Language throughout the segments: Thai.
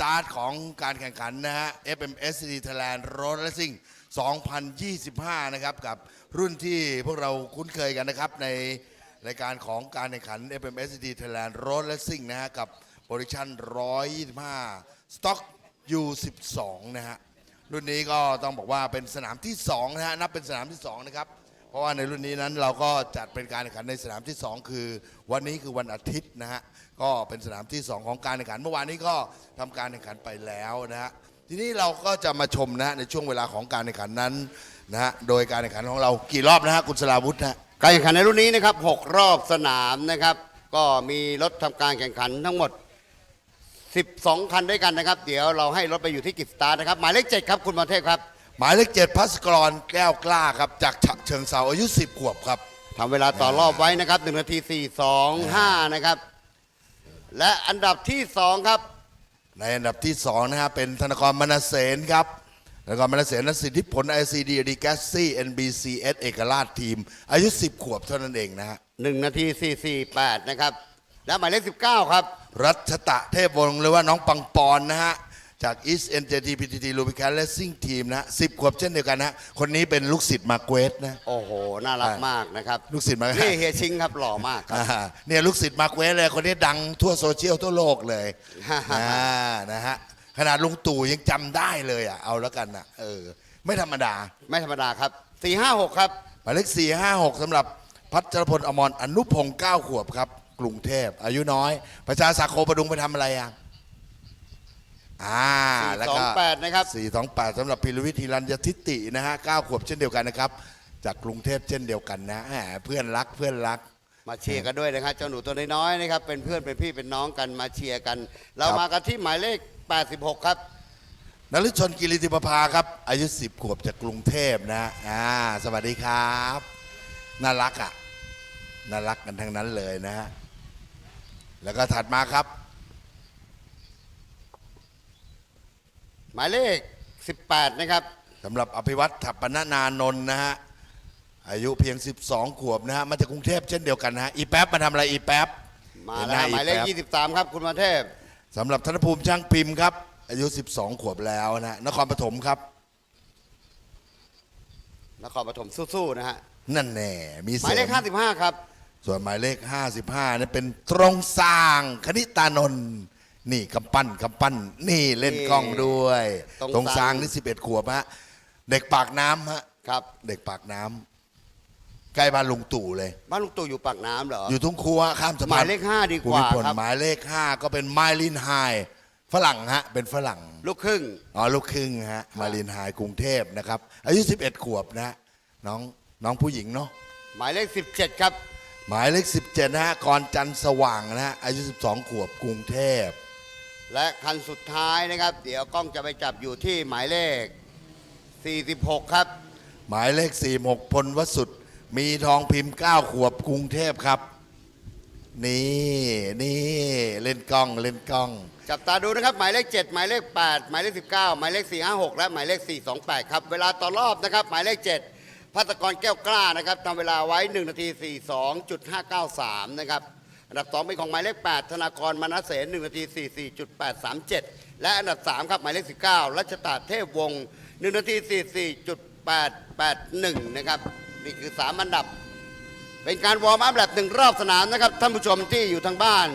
ตาร์ทของการแข่งขันนะฮะ FMSD Thailand Road Racing 2025 นะครับ กับรุ่นที่พวกเราคุ้นเคยกันนะครับ ในรายการของการแข่งขัน FMSD Thailand Road Racing นะฮะ กับโปรดิชั่น 125 Stock U12 นะฮะ รุ่นนี้ก็ต้องบอกว่าเป็นสนามที่ 2 นะฮะ นับเป็นสนามที่ 2 นะครับ ราะว่าในรุ่นนี้นั้นเราก็จัดเป็นการแข่งขันในสนามที่ 2 คือ วันนี้คือวันอาทิตย์นะฮะก็เป็นสนามที่ 2 ของการแข่งขัน เมื่อวานนี้ก็ทำการแข่งขันไปแล้วนะฮะทีนี้เราก็จะมาชมนะฮะในช่วงเวลาของการแข่งขันนั้นนะฮะโดยการแข่งขันของเรากี่รอบนะฮะคุณสลาวุฒินะฮะ การแข่งขันในรุ่นนี้นะครับ6รอบสนามนะครับ ก็มีรถทำการแข่งขันทั้งหมด 12 คันด้วยกันนะครับ เดี๋ยวเราให้รถไปอยู่ที่กิจสตาร์ทนะครับ หมายเลข7ครับคุณมรเทพครับ หมายเลขเจ็ดพัสกรแก้วกล้าครับ จากฉะเชิงเซาอายุ 10 ขวบครับ ทำเวลาต่อรอบไว้นะครับ1นาที 425 นะครับ และอันดับที่ 2 ครับ ในอันดับที่2นะฮะเป็นธนกรมนเสนครับธนกรมนเสนนัสิทธิผล ICD ดีแกสซี่ NBCS เอกราชทีม อายุ 10 ขวบเท่านั้นเองนะฮะ1นาที 448 นะครับ และหมายเลข19 ครับ รัชตะเทพวงศ์หรือว่าน้องปังปอนนะฮะ จาก East NJT PTT Lubricant Racing Team นะฮะ10ขวบเช่นเดียวกันนะฮะคนนี้เป็นลูกศิษย์มาเกวสนะ โอ้โห น่ารักมากนะครับลูกศิษย์มานี่เฮียชิงครับหล่อมากครับ อ่าเนี่ยลูกศิษย์มาเกวสเลยคนนี้ดังทั่วโซเชียลทั่วโลกเลย อ่านะฮะขนาดลุงตู่ยังจำได้เลยอะเอาแล้วกันนะเออ ไม่ธรรมดา ไม่ธรรมดาครับ 456 ครับ หมายเลขสี่ห้าหกสำหรับพัชรพลอมรอนุพงศ์เก้าขวบครับ กรุงเทพ อายุน้อย ประชาสาโคประดุงไปทำอะไรอะ อ่าแล้วก็428นะครับสี่สองแปดสำหรับพิรวิทย์ฮิรัญยทิตินะฮะเก้าขวบเช่นเดียวกันนะครับ จากกรุงเทพเช่นเดียวกันนะแหมเพื่อนรักเพื่อนรัก มาเชียร์กันด้วยนะครับเจ้าหนูตัวน้อยๆนะครับ เป็นเพื่อนเป็นพี่เป็นน้องกันมาเชียร์กัน เราครับมากันที่หมายเลข 86 ครับนฤชนกิริติประภาครับ อายุ 10 ขวบจากกรุงเทพนะอ่าสวัสดีครับ น่ารักอะน่ารักกันทั้งนั้นเลยนะฮะแล้วก็ถัดมาครับ หมายเลข 18 นะครับ สำหรับอภิวัตถัปนานานนท์นะฮะ อายุเพียง 12 ขวบนะฮะ มาจากกรุงเทพเช่นเดียวกันนะฮะ อีแป๊บมาทำอะไรอีแป๊บมาห็นแล้วน้หมายเลข อีแป๊บ23 ครับ คุณมาเทพ สำหรับธนภูมิช่างพิมพ์ครับ อายุ 12 ขวบแล้วนะฮะนครปฐมครับ นครปฐมสู้ๆนะฮะ นั่นแน่ มีหมายเลขสริม55 ครับ ส่วนหมายเลข 55นี่เป็นตรงสร้างคณิตานนท์ นี่กำปั้นกำปั้น นี่เล่นกล้องด้วยตรงสร้างนี่11ขวบฮะเด็กปากน้ำฮะครับเด็กปากน้ำใกล้บ้านลุงตู่เลย บ้านลุงตู่อยู่ปากน้ำเหรอ อยู่ทุ่งครัวข้ามสะพานหมายเลขห้าดีกว่าภูมิพลครับ หมายเลข5ก็เป็นไมลินไฮฝรั่งฮะ เป็นฝรั่ง ลูกครึ่ง อ๋อลูกครึ่งฮะมาลินไฮกรุงเทพนะครับ อายุ 11 ขวบนะฮะน้องน้องผู้หญิงเนาะหมายเลข 17 ครับ หมายเลข 17นะฮะกรจันทร์สว่างนะฮะอายุ 12 ขวบกรุงเทพ และคันสุดท้ายนะครับ เดี๋ยวกล้องจะไปจับอยู่ที่หมายเลข 46 ครับ หมายเลข 46พลวสุด มีทองพิมพ์ 9 ขวบกรุงเทพครับ นี่นี่เล่นกล้องเล่นกล้อง จับตาดูนะครับ หมายเลข 7 หมายเลข 8 หมายเลข 19 หมายเลข 456 และหมายเลข 428 ครับ เวลาต่อรอบนะครับ หมายเลข 7พัตกรแก้วกล้านะครับทำเวลาไว้ 1 นาที 42.593 นะครับ อันดับ 2 เป็นของหมายเลข 8 ธนากรมนัสเสน1นาที 44.837 และอันดับ 3 ครับหมายเลข 19 รัชตาเทพวงศ์1นาที 44.881 นะครับ นี่คือ 3 อันดับ เป็นการวอร์มอัพแบบหนึ่งรอบสนามนะครับ ท่านผู้ชมที่อยู่ทางบ้าน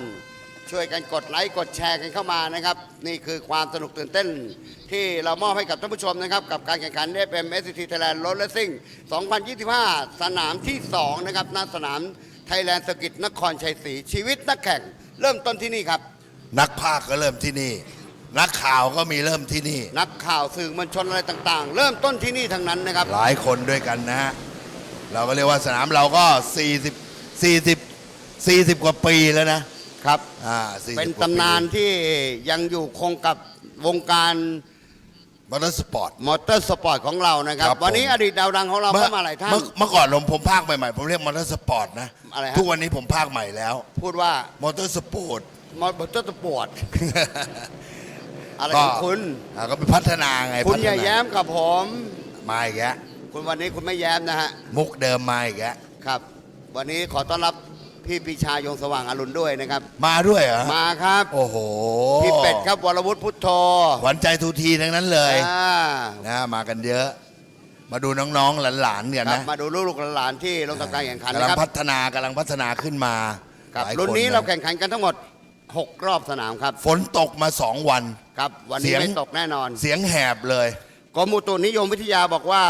ช่วยกันกดไลค์กดแชร์กันเข้ามานะครับ นี่คือความสนุกตื่นเต้น ที่เรามอบให้กับท่านผู้ชมนะครับ กับการแข่งขัน FM SCT Thailand Road Racing 2025 สนามที่ 2 นะครับณสนาม ไทยแลนด์สกิตนครชัยศรีชีวิตนักแข่ง เริ่มต้นที่นี่ครับ นักภาคก็เริ่มที่นี่ นักข่าวก็มีเริ่มที่นี่ นักข่าวสื่อมวลชนอะไรต่าง ๆ เริ่มต้นที่นี่ทั้งนั้นนะครับ หลายคนด้วยกันนะฮะเราก็เรียกว่าสนามเราก็ 40 40 40 กว่าปีแล้วนะครับอ่า40เป็นกว่ปีตำนานที่ยังอยู่คงกับวงการ มอเตอร์สปอร์ต มอเตอร์สปอร์ตของเรานะครับ ครับวันนี้ผมอดีตดาวดังของเราเข้ามาหลายท่าน เมื่อเมื่อก่อนผมผมภาคใหม่ๆผมเรียกมอเตอร์สปอร์ตนะ อะไรฮะ ทุกวันนี้ผมภาคใหม่แล้วพูดว่ามอเตอร์สปอร์ตมอเตอร์สปอร์ตอะไรของคุณ อ่าก็ไปพัฒนาไงคุณพัฒอย่านาแย้มกับผม มาอีกแล้วคุณวันนี้คุณไม่แย้มนะฮะ มุกเดิมมาอีกแล้วครับ วันนี้ขอต้อนรับ พี่ปีชายงสว่างอรุณด้วยนะครับ มาด้วยเหรอมาครับ โอ้โหพี่เป็ดครับวรวุฒิพุทโธหวานใจทูทีทั้งนั้นเลยอ่านะมากันเยอะ มาดูน้องๆหลานๆกันครับนะมาดูลูกๆหลานๆที่ลงทำการแข่งขันกำลันะงครับพัฒนากำลังพัฒนาขึ้นมาครับ หลายครุ่นนี้ะเราแข่งขันกันทั้งหมด 6 รอบสนามครับ ฝนตกมาสองวัน ครับวันเสีนี้ยง ไม่ตกแน่นอนเสียงแหบเลย กรมอุตุนิยมวิทยาบอกว่า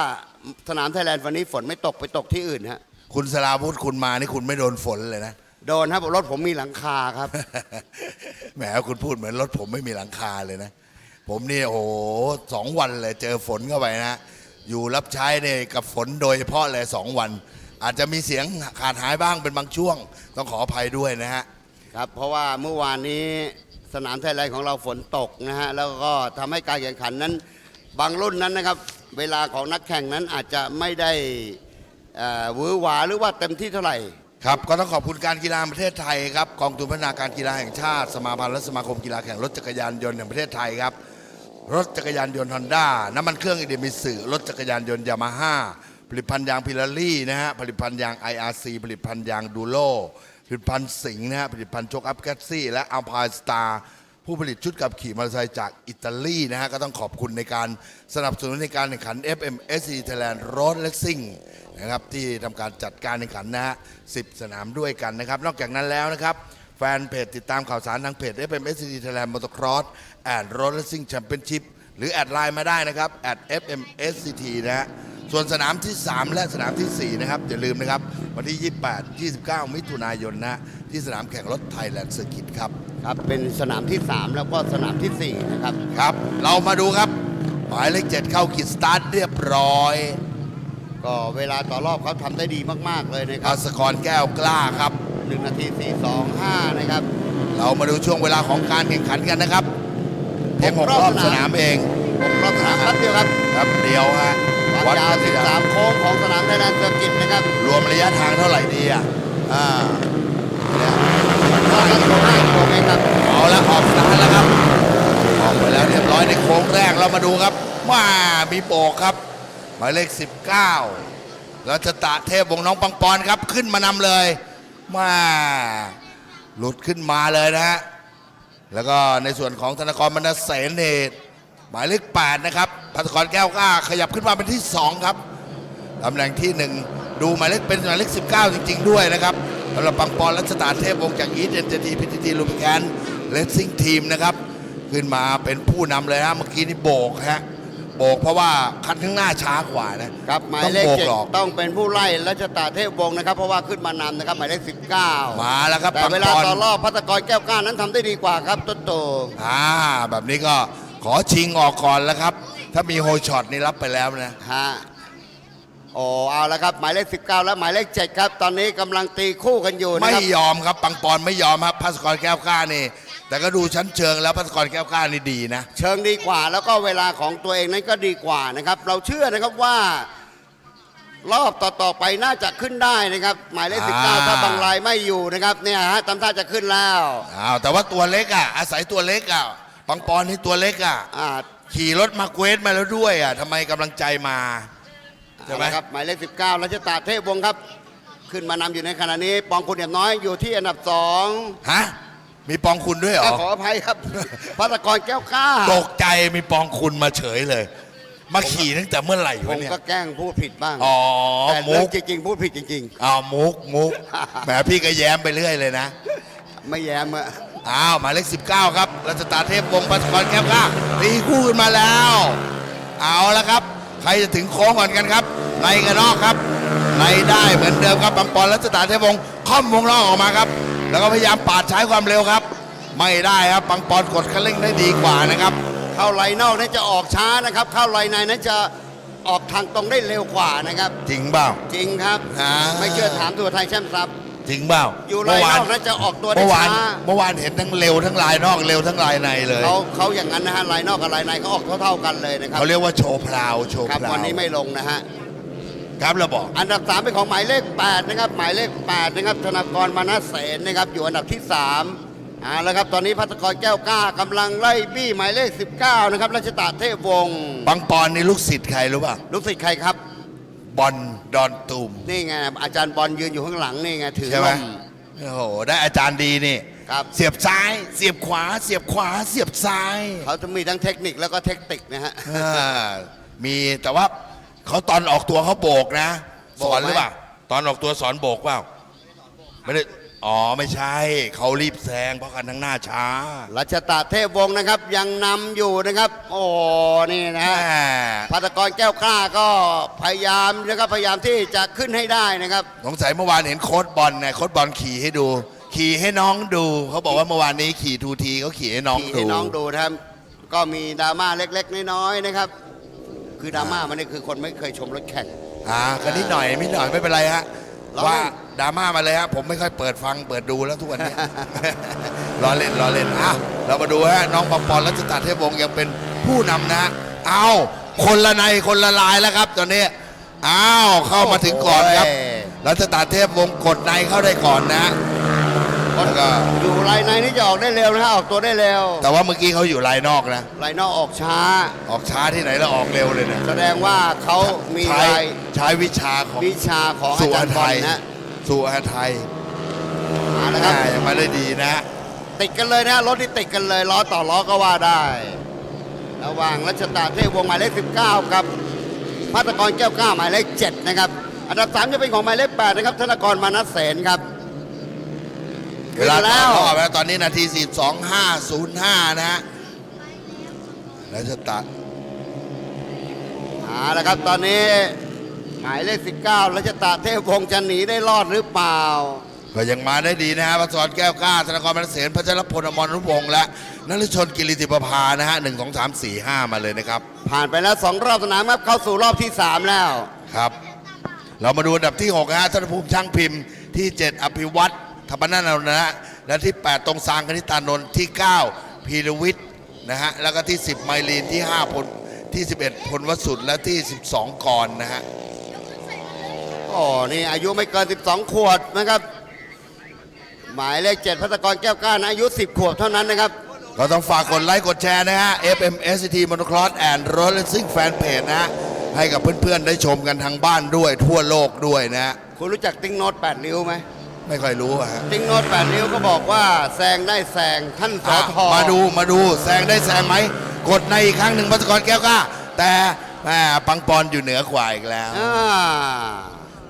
สนามไทยแลนด์วันนี้ฝนไม่ตกไปตกที่อื่นฮะ คุณสลาวุธคุณมานี่คุณไม่โดนฝนเลยนะ โดนครับรถผมมีหลังคาครับ แหมคุณพูดเหมือนรถผมไม่มีหลังคาเลยนะ ผมนี่โอ้โหสองวันเลยเจอฝนเข้าไปนะ อยู่รับใช้เนี่ยกับฝนโดยเฉพาะเลยสองวัน อาจจะมีเสียงขาดหายบ้างเป็นบางช่วง ต้องขออภัยด้วยนะฮะ ครับ เพราะว่าเมื่อวานนี้สนามไทยแลนด์ของเราฝนตกนะฮะ แล้วก็ทำให้การแข่งขันนั้น บางรุ่นนั้นนะครับ เวลาของนักแข่งนั้นอาจจะไม่ได้ เอ่อหวือหวาหรือว่าเต็มที่เท่าไหร่ ครับก็ต้องขอบคุณการกีฬาแห่งประเทศไทยครับกองทุนพัฒนาการกีฬาแห่งชาติสมาพันธ์และสมาคมกีฬาแข่งรถจักรยานยนต์แห่งประเทศไทยครับ รถจักรยานยนต์ฮอนด้าน้ำมันเครื่องอิเดมิสึรถจักรยานยนต์ยามาฮ่าผลิตภัณฑ์ยางพิลารี่นะฮะผลิตภัณฑ์ยาง IRC ผลิตภัณฑ์ยางดูโลผลิตภัณฑ์สิงห์นะฮะผลิตภัณฑ์โชคอัพแกซี่และอัลพายสตาร์ผู้ผลิตชุดขับขี่มอเตอร์ไซค์จากอิตาลีนะฮะก็ต้องขอบคุณในการสนับสนุนในการแข่งขัน FMSC Thailand Road Racing นะครับที่ทำการจัดการแข่งขันนะฮะ10สนามด้วยกันนะครับ นอกจากนั้นแล้วนะครับ แฟนเพจติดตามข่าวสารทางเพจ FMSC Thailand Motocross and Road Racing Championship หรือแอดไลน์มาได้นะครับ @fmsct นะฮะส่วนสนามที่ 3 และสนามทีสี่ 4 นะครับ อย่าลืมนะครับ วันที่ 28 29 มิถุนายนนะฮะที่สนามแข่งรถไทยแลนด์เซอร์กิตครับครับ เป็นสนามที่ 3 แล้วก็สนามทีสี่4 นะครับ ครับ เรามาดูครับ หมายเลข 7 เข้าขีดสตาร์ทเรียบร้อย ก็เวลาต่อรอบเขาทำได้ดีมากๆเลยนะคอัรับสกรแก้วกล้าครับ 1นาที425 นะครับ เรามาดูช่วงเวลาของการแข่งขันกันนะครับเพียงหกรอบสนามเอง6รอบสนามครับเดียวครับครับเดียวฮะความวัดยาวกันสิครับ13โค้งของสนามไทยแลนด์เซอร์กิตนะครับรวมระยะทางเท่าไหร่ดีอะอ่าเนี่ยรอบละ15โค้งเองครับเอาละออกสตาร์ทแล้วครับออกไปแล้วเรียบร้อยในโค้งแรกเรามาดูครับว่ามีโบกครับ หมายเลข 19 รัชตะเทพวงน้องปังปอนครับขึ้นมานำเลยมาหลุดขึ้นมาเลยนะฮะแล้วก็ในส่วนของธนากรบรรณเสนเนตหมายเลข8นะครับพัฒกรแก้วกล้าขยับขึ้นมาเป็นที่ 2 ครับตำแหน่งที่ 1 ดูหมายเลขเป็นหมายเลข 19 จริง ๆ ด้วยนะครับสำหรับปังปอนรัชตาเทพวงจากอีเดนเจทีพีทีทีลูปิแกนเลสซิ่งทีมนะครับ ขึ้นมาเป็นผู้นำเลยนะเมื่อกี้นี่โบกฮะ โบกเพราะว่าคันข้างหน้าช้ากว่านะครับหมายต้องเลขโบกเจ็ดหลอกต้องเป็นผู้ไล่รัชตาเทพวงศ์นะครับ เพราะว่าขึ้นมานำนะครับ หมายเลข19มาแล้วครับแต่ปังเวลาปอน ต่อรอบพัตกรแก้วกล้านั้นทำได้ดีกว่าครับต้นโต อ่าแบบนี้ก็ขอชิงออกก่อนแล้วครับ ถ้ามีโฮช็อตนี่รับไปแล้วนะ ฮะโอ้เอาละครับ หมายเลข 19 และหมายเลข 7 ครับ ตอนนี้กำลังตีคู่กันอยู่นะไม่ครับ ยอมครับปังปอนไม่ยอมครับพัสกรแก้วกล้านี่ แต่ก็ดูชั้นเชิงแล้วพัสกรแก้วกล้านี่ดีนะ เชิงดีกว่าแล้วก็เวลาของตัวเองนั้นก็ดีกว่านะครับ เราเชื่อนะครับว่ารอบต่อๆไปน่าจะขึ้นได้นะครับ หมายเลขอ่า19ถ้าบางรายไม่อยู่นะครับเนี่ยฮะทำท่าจะขึ้นแล้วอ้าวแต่ว่าตัวเล็กอะอาศัยตัวเล็กอะปังปอนนี่ตัวเล็กอะอ่าขี่รถมาเกวสมาแล้วด้วยอะทำไมกำลังใจมา ใช่ไหม เอาละครับหมายเลข19รัชตาเทพวงศ์ครับ ขึ้นมานำอยู่ในขณะนี้ ปองคุณเดียมน้อยอยู่ที่อันดับสองฮะ มีปองคุณด้วยเหรอ ขออภัยครับ พัตกรแก้วกล้าตกใจมีปองคุณมาเฉยเลย มาขี่ตั้งแต่เมื่อไหร่ผวะมเนี่ย ก็แกล้งพูดผิดบ้างอ๋อแต่เรื่มุองก จริง ๆ พูดผิดจริง อ้าวมุกมุก แหมพี่ก็แย้มไปเรื่อยเลยนะ ๆ ไม่แย้มอะอ้าวหมายเลข19 ครับ รัชตาเทพวงศ์พัสกรแก้วกล้าตีคู่ขึ้นมาแล้ว เอาละครับ ใครจะถึงโค้งก่อนกันครับ ในกับนอกครับ ในได้เหมือนเดิมครับปังปอนรัชตาเทพวงศ์ค่อมวงล้อออกมาครับ แล้วก็พยายามปาดใช้ความเร็วครับ ไม่ได้ครับปังปอนกดคันเร่งได้ดีกว่านะครับ เข้าไลนอกนั้นจะออกช้านะครับ เข้าไลในนั้นจะออกทางตรงได้เร็วกว่านะครับ จริงเปล่า จริงครับอ่า ไม่เชื่อถามตัวไทยแชมป์ทรัพย์จริงเปล่าอยู่ไลเมื่อนวานอกนั้นจะออกตัวได้เมื่อวานช้าเมื่อวานเห็นทั้งเร็วทั้งลายนอกเร็วทั้งลายในเลยเขาเขาอย่างนั้นนะฮะไลนอกกับไลในเขาออกเท่า ๆกันเลยนะครับเขาเรียกว่าโชว์พลาวโชว์ครับพลาววันนี้ไม่ลงนะฮะ ครับเราบอกอันดับ 3 เป็นของหมายเลข 8 นะครับ หมายเลข 8 นะครับ ธนากรมานะเสนนะครับ อยู่อันดับที่3อ่าแล้วครับ ตอนนี้พัฒกรแก้วกล้ากำลังไล่บี้หมายเลข 19 นะครับ รัชตาเทพวงศ์ปังปอนนี่ลูกศิษย์ใครรู้ป่ะลูกศิษย์ใครครับ บอลดอนตูมนี่ไงอาจารย์บอลยืนอยู่ข้างหลังนี่ไงถือใช่ไหมร่มโอ้โหได้อาจารย์ดีนี่ครับ เสียบซ้าย เสียบขวา เสียบขวา เสียบซ้ายเขาจะมีทั้งเทคนิคแล้วก็เทคนิคนะฮะ อ่ามีแต่ว่า เขาตอนออกตัวเขาโบกนะโบสกไหมอนหรือเปล่าตอนออกตัวสอนโบกเปล่าไม่ได้อ๋อไม่ใช่เขารีบแซงเพราะกันทั้งหน้าช้ารัชตาเทพวงศ์นะครับ ยังนำอยู่นะครับ โอ้นี่นะแม่ฮะพัตกรแก้วกล้าก็พยายามนะครับพยายามที่จะขึ้นให้ได้นะครับ สงสัยเมื่อวานเห็นโค้ดบอลเนี่ยโค้ดบอลขี่ให้ดู ขี่ให้น้องดู เขาบอกว่าเมื่อวานนี้ขี่ทูทีเขาขี่ให้น้องที่ดู ให้น้องดูนะครับ ก็มีดราม่าเล็ก ๆ น้อยๆนะครับ คือดราม่ามันนี่คือคนไม่เคยชมรถแข่ง อ่ากันนิดหน่อยนิดหน่อยไม่เป็นไรฮะเรา ว่าดราม่ามาเลยฮะผมไม่ค่อยเปิดฟังเปิดดูแล้วทุกวันนี้รอเล่นรอเล่นอะเรามาดูฮะน้องปอปอนรัชตาเทพวงศ์ยังเป็นผู้นำนะ เอาคนละในคนละลายแล้วครับ ตอนนี้อ้าวเข้ามาถึงก่อนครับ โอ้ย รัชตาเทพวงศ์กดในเข้าได้ก่อนนะ แล้วก็อยู่ลายในนี่จะออกได้เร็วนะฮะออกตัวได้เร็วแต่ว่าเมื่อกี้เขาอยู่ลายนอกนะ ลายนอกออกช้า ออกช้าที่ไหนแล้วออกเร็วเลยนะแสดงว่าเขามีใช้ลายใช้วิชาของวิชาของอาสุจาอารย์บไทอลยนะสุอาไทยมาแล้วครับ อ่ายังมาได้ดีนะ ติดกันเลยนะรถที่ติดกันเลยล้อต่อล้อก็ว่าได้ ระหว่างรัชตาเทพวงศ์หมายเลข 19 ครับพัตกรแก้วกล้าหมายเลข 7 นะครับ อันดับ 3 จะเป็นของหมายเลข 8 นะครับ ธนกรมานัสเสนครับ เวลาขึ้นต่แล้อวรอบแล้วตอนนี้นาที 42 505 นะฮะแล้วจะตัดเอาละครับตอนนี้หมายเลข 19รัชตาเทพวงศ์จะหนีได้รอดหรือเปล่า ก็ยังมาได้ดีนะฮะพัศรแก้วกล้าธนกรมันเสนพัชรพลอมรนุพงษ์และนฤชนกิริติประภานะฮะหนึ่งสองสามสี่ห้ามาเลยนะครับ ผ่านไปแล้ว2รอบสนามครับเข้าสู่รอบที่ 3 แล้ว ครับ เรามาดูอันดับที่6นะฮะธนภูมิช่างพิมพ์ที่ 7 อภิวัตร ธรรมนันท์นะฮะและที่ 8 ตรงซางคณิตานนท์ที่ 9 พีรวิทย์นะฮะแล้วก็ที่ 10 ไมลีนที่ 5 พลที่ 11 พลวสุดและที่ 12 กรนะฮะโอ้นี่อายุไม่เกิน 12 ขวบนะครับ หมายเลข 7 พัตกรแก้วกล้านะอายุ 10 ขวบเท่านั้นนะครับ ก็ต้องฝากกดไลค์กดแชร์นะฮะ FMST Motocross and Road Racing Fan Page นะฮะให้กับเพื่อนๆ ได้ชมกันทางบ้านด้วยทั่วโลกด้วยนะฮะคุณรู้จักติ้งโน้ต8ริ้วไหม ไม่ค่อยรู้อะฮะติ้งโน้ต8ริ้วก็บอกว่าแซงได้แซงท่านสอทอมาดูมาดูแซงได้แซงไหมกดในอีกครั้งหนึ่งพัศกรแก้วกล้า แต่แหม่ปังปอนอยู่เหนือกว่าอีกแล้วอ่า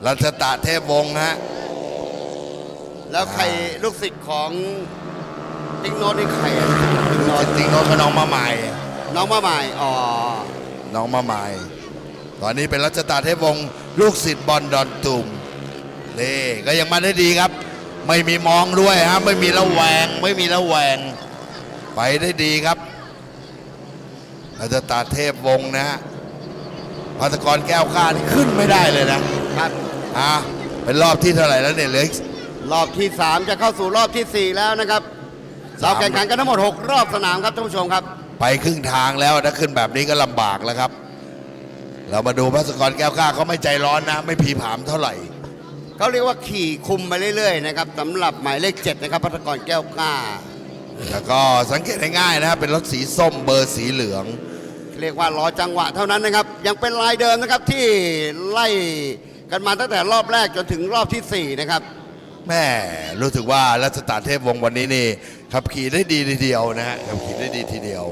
รัชตะเทพวงศ์ฮะ แล้วใครลูกศิษย์ของติ้งโน้ตนี่ใครอะติ้งโน้ตจริงๆน้องก็น้องมาใหม่ น้องมาใหม่อ๋อน้องมาใหม่ ตอนนี้เป็นรัชตาเทพวงศ์ลูกศิษย์บอลดอนตุ่ม นี่ก็ยังมาได้ดีครับ ไม่มีมองด้วยฮะไม่มีระแวง ไม่มีระแวง ไปได้ดีครับรัชตาเทพวงศ์นะฮะพัศกรแก้วกล้านี่ขึ้นไม่ได้เลยนะครับอะเป็นรอบที่เท่าไหร่แล้วเนี่ยเหลืออีก รอบที่ 3 จะเข้าสู่รอบทีสี่4 แล้วนะครับ สามเราแข่งขันกันทั้งหมด 6 รอบสนามครับท่านผู้ชมครับ ไปครึ่งทางแล้วถ้าขึ้นแบบนี้ก็ลำบากแล้วครับ เรามาดูพัศกรแก้วกล้าเขาไม่ใจร้อนนะ ไม่ผีผามเท่าไหร่ เขาเรียกว่าขี่คุมไปเรื่อยๆนะครับสำหรับหมายเลข7นะครับพัฒกรแก้วกล้า แล้วก็สังเกตง่ายๆนะครับเป็นรถสีส้มเบอร์สีเหลือง เรียกว่ารอจังหวะเท่านั้นนะครับ ยังเป็นลายเดิมนะครับที่ไล่กันมาตั้งแต่รอบแรกจนถึงรอบทีสี่4นะครับ แม่รู้สึกว่ารัชตาเทพวงศ์วันนี้นี่ขับขี่ได้ดีทีเดียวนะฮะขับขี่ได้ดีทีเดียว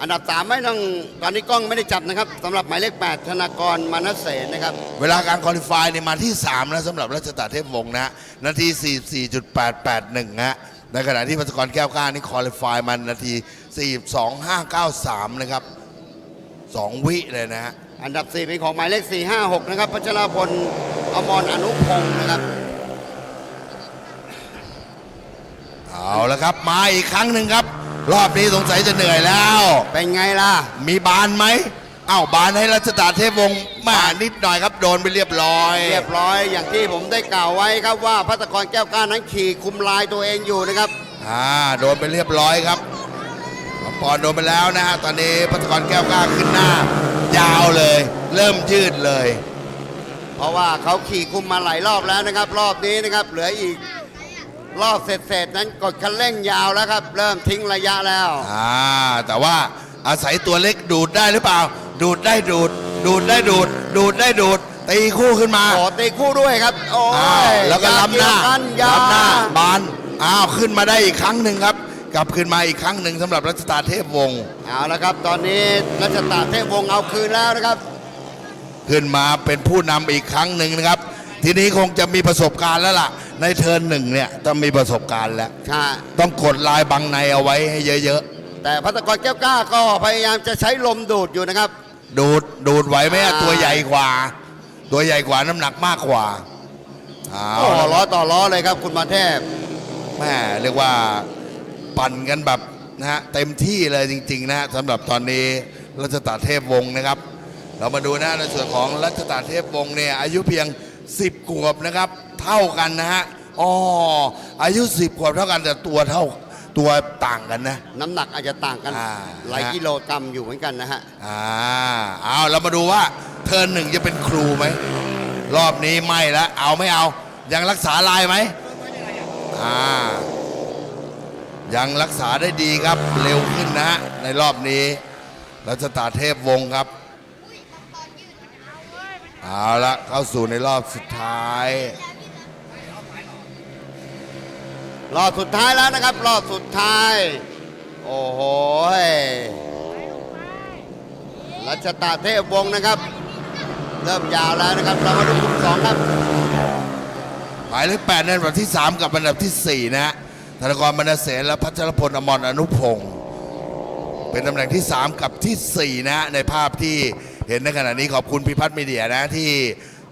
อันดับ 3 ไม่ต้องตอนนี้กล้องไม่ได้จับนะครับสำหรับหมายเลข 8 ธนากรมานัสเสนนะครับ เวลาการคอลิฟายเนี่ยมาที่ 3 แล้วสำหรับรัชตาเทพวงศ์นะฮะนาที 44.881ฮะในขณะที่พัศกรแก้วกล้านี่คอลิฟายมันนาที 42.593 นะครับ 2 วิเลยนะฮะ อันดับ 4 เป็นของหมายเลข 4 5 6 นะครับพัชรพลอมรอนุพงศ์นะครับ เอาละครับ มาอีกครั้งหนึ่งครับ รอบนี้สงสัยจะเหนื่อยแล้ว เป็นไงล่ะ มีบานไหมเอ้าบานให้รัชตาเทพวงศ์มานิดหน่อยครับโดนไปเรียบร้อย เรียบร้อยอย่างที่ผมได้กล่าวไว้ครับว่าพัตกรแก้วกล้านั้นขี่คุมลายตัวเองอยู่นะครับอ่าโดนไปเรียบร้อยครับปอนโดนไปแล้วนะฮะตอนนี้พัฒกรแก้วกล้าขึ้นหน้า ยาวเลย เริ่มยืดเลย เพราะว่าเขาขี่คุมมาหลายรอบแล้วนะครับ รอบนี้นะครับ เหลืออีก รอบเสร็จๆนั้นกดคันเร่งยาวแล้วครับ เริ่มทิ้งระยะแล้ว อ่าแต่ว่าอาศัยตัวเล็กดูดได้หรือเปล่า ดูดได้ดูด ดูดได้ดูด ดูดได้ดูด ตีคู่ขึ้นมาโอ้ตีคู่ด้วยครับ โอ้อ้าวยแล้วก็ล้ำหน้าอย่เกี่ยวกันอย่าล้ำหน้าบานอ้าวขึ้นมาได้อีกครั้งหนึ่งครับ กลับขึ้นมาอีกครั้งหนึ่งสำหรับรัชตาเทพวงศ์เอาละครับ ตอนนี้รัชตาเทพวงศ์เอาคืนแล้วนะครับ ขึ้นมาเป็นผู้นำอีกครั้งหนึ่งนะครับ ทีนี้คงจะมีประสบการณ์แล้วล่ะ ในเทิร์นหนึ่งเนี่ยต้องมีประสบการณ์แล้ว ใช่ต้องกดลายบังในเอาไว้ให้เยอะแต่พัตกรแก้วกล้าก็พยายามจะใช้ลมดูดอยู่นะครับ ๆ ดูดดูดไหวไหมอะอ่า ตัวใหญ่กว่า ตัวใหญ่กว่าน้ำหนักมากกว่าเอาโอ้ละล้อต่อล้อเลยครับคุณมาเทพ แม่เรียกว่าปั่นกันแบบนะฮะเต็มที่เลยจริง ๆ นะฮะสำหรับตอนนี้รัชตาเทพวงศ์นะครับ เรามาดูนะในส่วนของรัชตาเทพวงศ์เนี่ยอายุเพียง 10ขวบนะครับ เท่ากันนะฮะอ๋ออายุ 10ขวบเท่ากันแต่ตัวเท่าตัวต่างกันนะ น้ำหนักอาจจะต่างกัน อ่า หลายนะฮะกิโลกรัมอยู่เหมือนกันนะฮะ อ่าเอาเรามาดูว่าเทิร์นหนึ่งจะเป็นครูไหม รอบนี้ไม่แล้วเอาไม่เอา ยังรักษาลายไหมอ่ายังรักษาได้ดีครับเร็วขึ้นนะฮะในรอบนี้รัชตาเทพวงศ์ครับ เอาละเข้าสู่ในรอบสุดท้าย รอบสุดท้ายแล้วนะครับ รอบสุดท้าย โอ้โหรัชตาเทพวงศ์นะครับ เริ่มยาวแล้วนะครับเรามาดูกลุ่มสองครับหมายเลขแปดในอันดับที่ 3 กับอันดับทีสี่4 นะฮะธนกรบรรณเสนและพัชรพลอมรอนุพงศ์เป็นตำแหน่งที่ 3 กับทีสี่4 นะฮะในภาพที่ เห็นในขณะนี้ขอบคุณพิพัฒน์มีเดียนะที่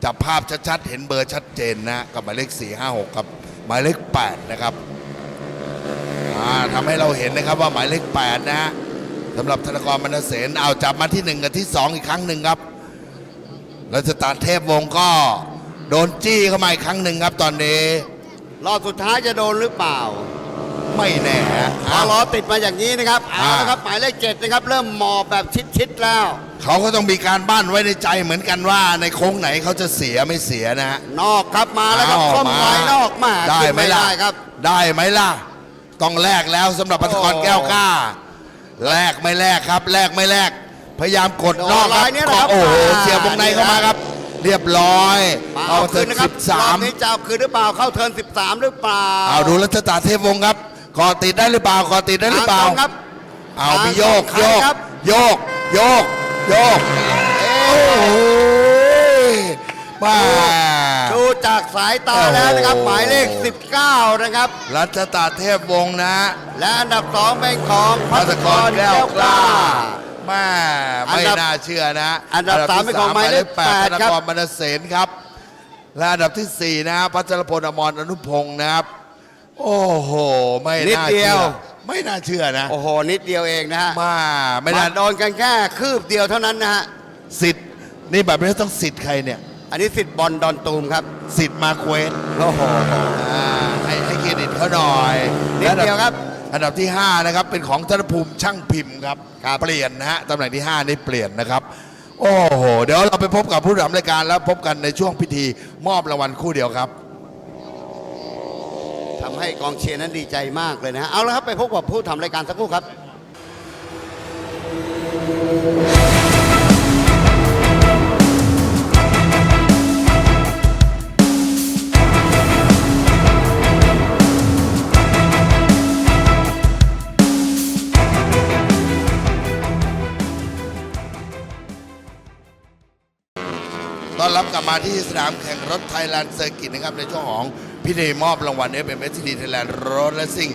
จับภาพชัดๆ เห็นเบอร์ชัดเจนนะฮะกับหมายเลข 4 5 6 กับหมายเลข 8 นะครับอ่าทำให้เราเห็นนะครับว่าหมายเลข 8 นะฮะสำหรับธนกรบรรณเสนเอาจับมาที่ 1 กับที่ 2 อีกครั้งหนึ่งครับรัชตาเทพวงศ์ก็โดนจี้เข้ามาอีกครั้งหนึ่งครับตอนนี้รอบสุดท้ายจะโดนหรือเปล่า ไม่แน่ฮะพอล้อติดมาอย่างนี้นะครับเอาอ่าละครับหมายเลขเจ็ดนะครับ เริ่มหมอบแบบชิดๆแล้ว เขาก็ต้องมีการบ้านไว้ในใจเหมือนกันว่าในโค้งไหนเขาจะเสียไม่เสียนะฮะ นอกครับมาแล้วครับอ้าวคล่อมมาไว้นอกมาได้ขึ้นไหมล่ะได้ครับ ได้ไหมล่ะ ต้องแลกแล้วสำหรับปัตกรโอ้แก้วกล้าแลกไม่แลกครับแลกไม่แลกพยายามกดโดนนอกคลารับยเนี่ยนะครับโอ้โหอ่าเสียบวงในเข้ามาครับ เรียบร้อยมาเอาเอาเทิคืร์นนนะครับสิบรสาอบมนี้จะเอาคืนหรือเปล่าเข้าเทิร์น13หรือเปล่าเอาดูรัชตาเทพวงศ์ครับกอติดได้หรือเปล่ากอติดได้หรือเปล่าทงตรงครับเอามีโยกทางโยตรงกครับโยกโยก โยกเอ๊โอ้ะโหมาดูจากสายตาแล้วนะครับโอ้โหหมายเลข 19 นะครับ รัชตาเทพวงศ์นะ และอันดับสองเป็นของพัพัสสกกรรแก้แก้ววกกล้าล้าแม่อัไม่นดับน่าเชื่อนะ อันดับสามเป็นของหมายเลขแปดแปธดนครับกรบรรณเสนครับ และอันดับที่สี่นะพัชรพลอมรอนุพงศ์นะครับ โอ้โห ไม่นิดน่าเดีเชื่ยวอ ไม่น่าเชื่อนะโอ้โห นิดเดียวเองนะฮะมาไม่มาน่าโดนกันแค่คืบเดียวเท่านั้นนะฮะ สิทธิ์นี่แบบนี้ต้องสิทธิ์ใครเนี่ย อันนี้สิทธิ์บอลดอนตูมครับสิทธิ์มาเควสโอ้โห อ่าให้ให้เครดิตเขาหน่อยนิดเดียวครับ อันดับที่ 5 นะครับ เป็นของธนภูมิช่างพิมพ์ครับครับเปลี่ยนนะฮะตำแหน่งที่ 5 นี่เปลี่ยนนะครับ โอ้โห เดี๋ยวเราไปพบกับผู้นำรายการแล้วพบกันในช่วงพิธีมอบรางวัลคู่เดียวครับ ทำให้กองเชียร์นั้นดีใจมากเลยนะฮะเอาละครับไปพบกับผู้ทำรายการสักครู่ครับต้อนรับกลับมาที่สนามแข่งรถไทยแลนด์เซอร์กิตนะครับในช่วงของ พิธีมอบรางวัล FMS CD Thailand Road Racing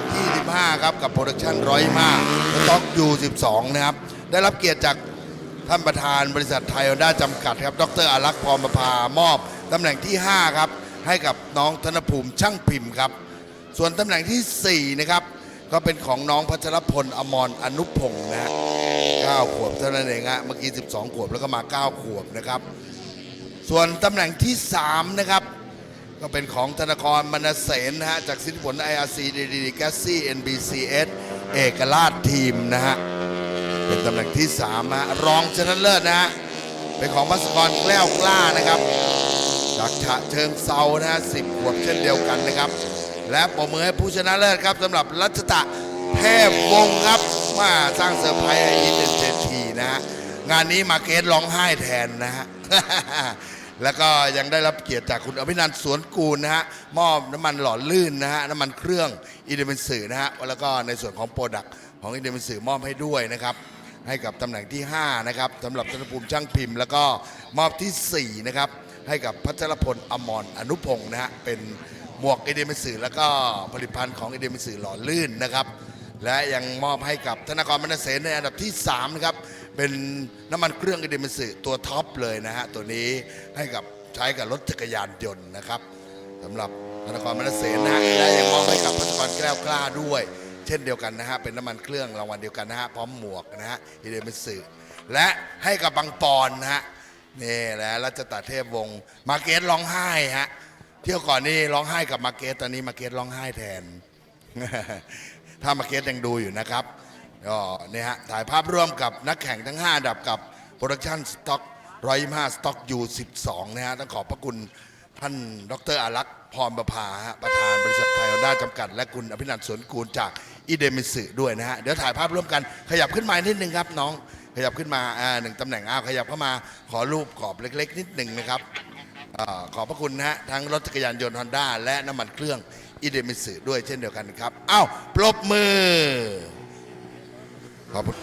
2025 ครับ กับโปรดักชั่นร้อยมาสต็อกยู12 นะครับ ได้รับเกียรติจากท่านประธานบริษัทไทยฮอนด้าจำกัดครับ ดรอารักษ์พรประภามอบตำแหน่งที่ 5 ครับ ให้กับน้องธนภูมิช่างพิมพ์ครับ ส่วนตำแหน่งทีสี่ 4 นะครับ ก็เป็นของน้องพัชรพลอมรอนุพงศ์นะฮะ9ขวบเท่านั้นเองฮะเมื่อกี้ 12 ขวบแล้วก็มา 9 ขวบนะครับ ส่วนตำแหน่งที่ 3 นะครับ ก็เป็นของธนากรมณเสนนะฮะ จากสิทธิผล IRC DD g a s s y NBCS เอกราชทีมนะฮะ เป็นตำแหน่งที่3ฮะรองชนะเลิศนะฮะ เป็นของพัสกรแกล้วกล้านะครับ จากฉะเชิงเซานะฮะสิบขวบเช่นเดียวกันนะครับ และปรบมือให้ผู้ชนะเลิศครับสำหรับรัชตะเทพวงครับ มาสร้างเซอร์ไพรส์ให้อินเตอร์เศรษฐีนะฮะ งานนี้มาเกตร้องไห้แทนนะฮะ แล้วก็ยังได้รับเกียรติจากคุณอภินันท์สวนกูลนะฮะมอบน้ำมันหล่อลื่นนะฮะน้ำมันเครื่องอินเดเมนสื่อนะฮะแล้วก็ในส่วนของโปรดักต์ของอินเดเมนสื่อมอบให้ด้วยนะครับให้กับตำแหน่งที่ 5 นะครับสำหรับธนภูมิช่างพิมพ์ แล้วก็มอบทีสี่4 นะครับ ให้กับพัชรพลอมรอนุพงศ์นะฮะเป็นหมวกเอเดมิสื่อแล้วก็ผลิตภัณฑ์ของเอเดมิสื่อหล่อลื่นนะครับ และยังมอบให้กับธนากรมนเสนในอันดับที่ 3 นะครับ เป็นน้ำมันเครื่องเอเดมิสื่อตัวท็อปเลยนะฮะ ตัวนี้ให้กับใช้กับรถจักรยานยนต์นะครับสำหรับธนากรมนเสนนะฮะและยังมอบให้กับพัชกรแก้วกล้าด้วย เช่นเดียวกันนะฮะ เป็นน้ำมันเครื่องรางวัลเดียวกันนะฮะ พร้อมหมวกนะฮะเอเดมิสื่อและให้กับบังปอนนะฮะนี่แหละรัชตาเทพวงศ์มาเกตร้องไห้ฮะเที่ยวก่อนนี่ร้องไห้กับมาเกตตอนนี้มาเกตร้องไห้แทน ถ้ามาเกตยังดูอยู่นะครับก็เนี่ยฮะถ่ายภาพร่วมกับนักแข่งทั้ง 5 อันดับกับโปรดักชั่นสต็อก125สต็อกยู12นะฮะต้องขอบพระคุณท่านดรอารักษ์พรประภาฮะประธานบริษัทไทยฮอนด้าจำกัด และคุณอภินันท์สวนกูลจากอีเดมิสึด้วยนะฮะ เดี๋ยวถ่ายภาพร่วมกันขยับขึ้นมานิดนึงครับน้อง ขยับขึ้นมาอ่าหนึ่งตำแหน่งอ้าวขยับเข้ามาขอรูปกรอบเล็ก ๆ นิดหนึ่งนะครับอ่าขอบพระคุณนะฮะทั้งรถจักรยานยนต์ฮอนด้าและน้ำมันเครื่อง อิเดมิสึด้วยเช่นเดียวกันครับอ้าวปรบมือขอบคุณ